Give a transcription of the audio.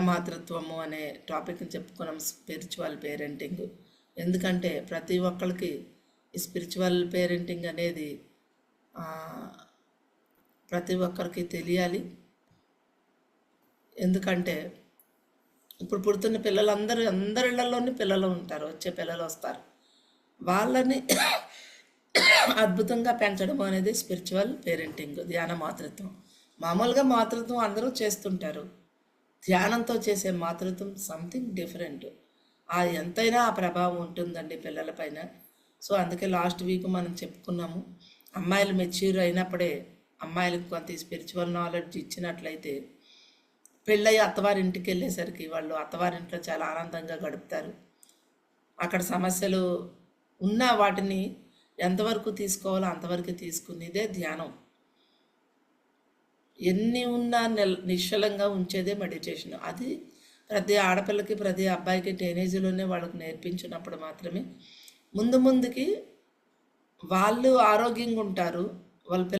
మాతృత్వము అనే టాపిక్ని చెప్పుకున్నాం. Spiritual parenting. ఎందుకంటే ప్రతి ఒక్కరికి ఈ స్పిరిచువల్ పేరెంటింగ్ అనేది ప్రతి ఒక్కరికి తెలియాలి. ఎందుకంటే ఇప్పుడు పుడుతున్న పిల్లలందరూ అందరి పిల్లలు ఉంటారు వచ్చే పిల్లలు వస్తారు. వాళ్ళని అద్భుతంగా పెంచడం అనేది స్పిరిచువల్ పేరెంటింగ్ ధ్యాన మాతృత్వం. మామూలుగా మాతృత్వం అందరూ చేస్తుంటారు. ధ్యానంతో చేసే మాతృత్వం సంథింగ్ డిఫరెంట్ ఆ ఎంతైనా ఆ ప్రభావం ఉంటుందండి పిల్లలపైన సో అందుకే లాస్ట్ వీక్ మనం చెప్పుకున్నాము అమ్మాయిలు మెచ్యూర్ అయినప్పుడే అమ్మాయిలకు కొంత స్పిరిచువల్ నాలెడ్జ్ ఇచ్చినట్లయితే పెళ్ళయి అత్తవారింటికి వెళ్ళేసరికి వాళ్ళు అత్తవారింట్లో చాలా ఆనందంగా గడుపుతారు. అక్కడ సమస్యలు ఉన్న వాటిని ఎంతవరకు తీసుకోవాలో అంతవరకు తీసుకునేదే ధ్యానం. ఎన్ని ఉన్నా నిశ్చలంగా ఉంచేదే మెడిటేషన్ అది ప్రతి ఆడపిల్లకి ప్రతి అబ్బాయికి టీనేజ్లోనే వాళ్ళకి నేర్పించినప్పుడు మాత్రమే. ముందు ముందుకి వాళ్ళు ఆరోగ్యంగా ఉంటారు వాళ్ళ